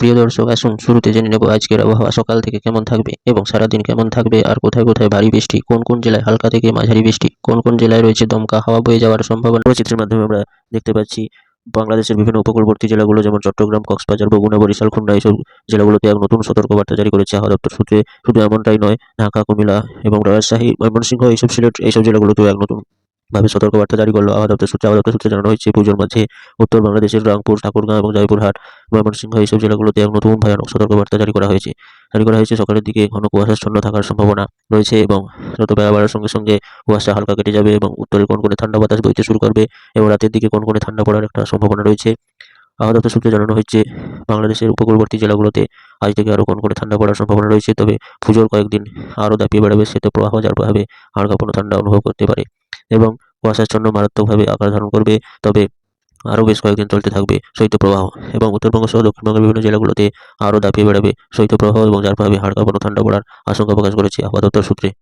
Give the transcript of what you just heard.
প্রিয় দর্শক, আসুন শুরুতে জেনে নেব আজকের আবহাওয়া, সকাল থেকে কেমন থাকবে এবং সারাদিন কেমন থাকবে আর কোথায় কোথায় ভারী বৃষ্টি, কোন কোন জেলায় হালকা থেকে মাঝারি বৃষ্টি, কোন কোন জেলায় রয়েছে দমকা, হাওয়া বয়ে যাওয়ার সম্ভাবনা। চিত্রের মাধ্যমে আমরা দেখতে পাচ্ছি বাংলাদেশের বিভিন্ন উপকূলবর্তী জেলাগুলো, যেমন চট্টগ্রাম, কক্সবাজার, বগুড়া, বরিশাল, খুলনা এইসব জেলাগুলোতে এক নতুন সতর্কবার্তা জারি করেছে আবহাওয়া দপ্তর। সূত্রে শুধু এমনটাই নয়, ঢাকা, কুমিল্লা এবং রাজশাহী, ময়মনসিংহ, এইসব সিলেট, এইসব জেলাগুলোতেও এক নতুন ভাবে সতর্কবার্তা জারি করল। আবহাওয়া দপ্তর সূত্রে, আবহাওয়া সূত্রে জানানো হয়েছে, পুজোর মাঝে উত্তর বাংলাদেশের রংপুর ঠাকুরগাঁও এবং জয়পুরহাট, ময়মনসিংহ এইসব জেলাগুলোতে এক নতুন ভয়ানক সতর্কবার্তা জারি করা হয়েছে। জারি করা হয়েছে সকালের দিকে ঘন কুয়াশাচ্ছন্ন থাকার সম্ভাবনা রয়েছে এবং যত বেলা বাড়ার সঙ্গে সঙ্গে কুয়াশা হালকা কেটে যাবে এবং উত্তরের কোন কোণে ঠান্ডা বাতাস বইতে শুরু করবে এবং রাতের দিকে কোন কোণে ঠান্ডা পড়ার একটা সম্ভাবনা রয়েছে। আবহাওয়া দপ্তর সূত্রে জানানো হয়েছে, বাংলাদেশের উপকূলবর্তী জেলাগুলোতে আজ থেকে আরও কোন কোণে ঠান্ডা পড়ার সম্ভাবনা রয়েছে, তবে পুজোর কয়েকদিন আরও দাপিয়ে বেড়াবে শীত প্রবাহ যার প্রভাবে হালকা কোনো ঠান্ডা অনুভব করতে পারে। এবং কুয়াশাচ্ছন্ন মারাত্মকভাবে আকার ধারণ করবে, তবে আরও বেশ কয়েকদিন চলতে থাকবে শৈত্যপ্রবাহ এবং উত্তরবঙ্গ সহ দক্ষিণবঙ্গের বিভিন্ন জেলাগুলোতে আরও দাপিয়ে বেড়াবে শৈত্যপ্রবাহ এবং যার প্রভাবে হাড় কোনো ঠান্ডা পড়ার আশঙ্কা প্রকাশ করেছে আপাতত সূত্রে।